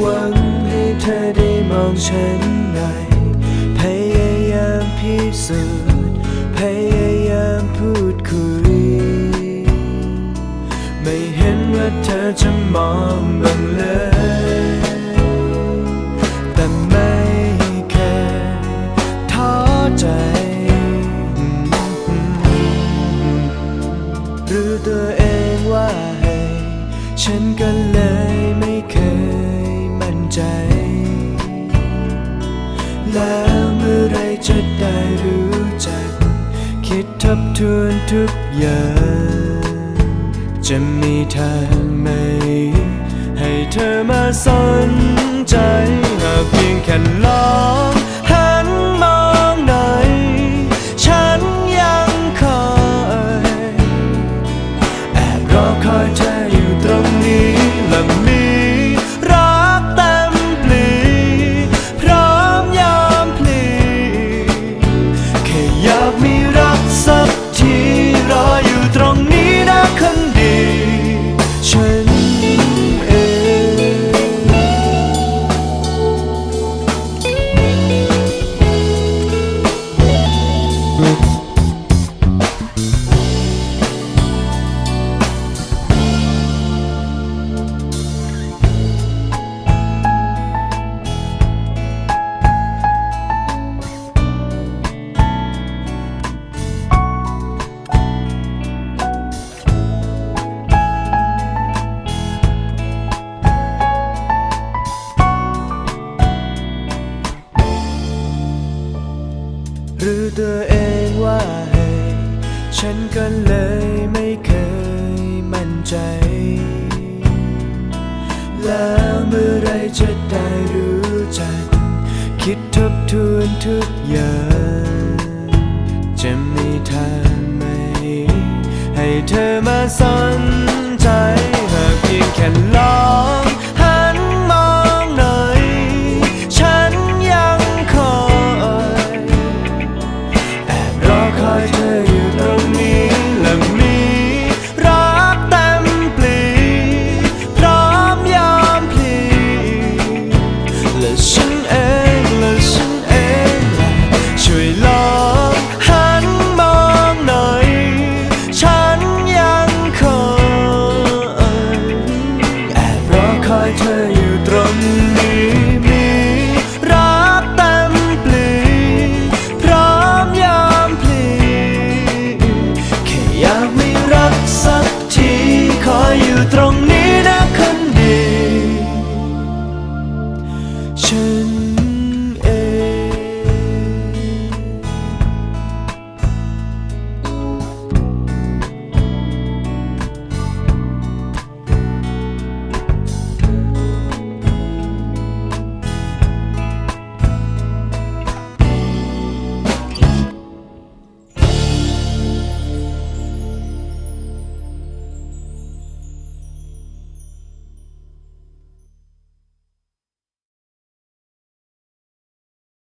หวังให้เธอได้มองฉันหน่อยพยายามพิสูจน์พยายามพูดคุย ไม่เห็นว่าเธอจะมองบ้างเลยแต่ไม่เคยท้อใจรู้ตัวเองว่าให้ฉันก็เลย ใจ แล้วเมื่อไรจะได้รู้จัก คิดทบทวนทุกอย่าง จะมีทางไหม ให้เธอมาสน อ รู้ตัวเองว่าให้ฉันก็เลยไม่เคยมั่นใจ แล้วเมื่อไรจะได้รู้จัก คิดทบทวนทุกอย่าง จะมีทางไหม ให้เธอมาสนใจ หากเพียงแค่ลอง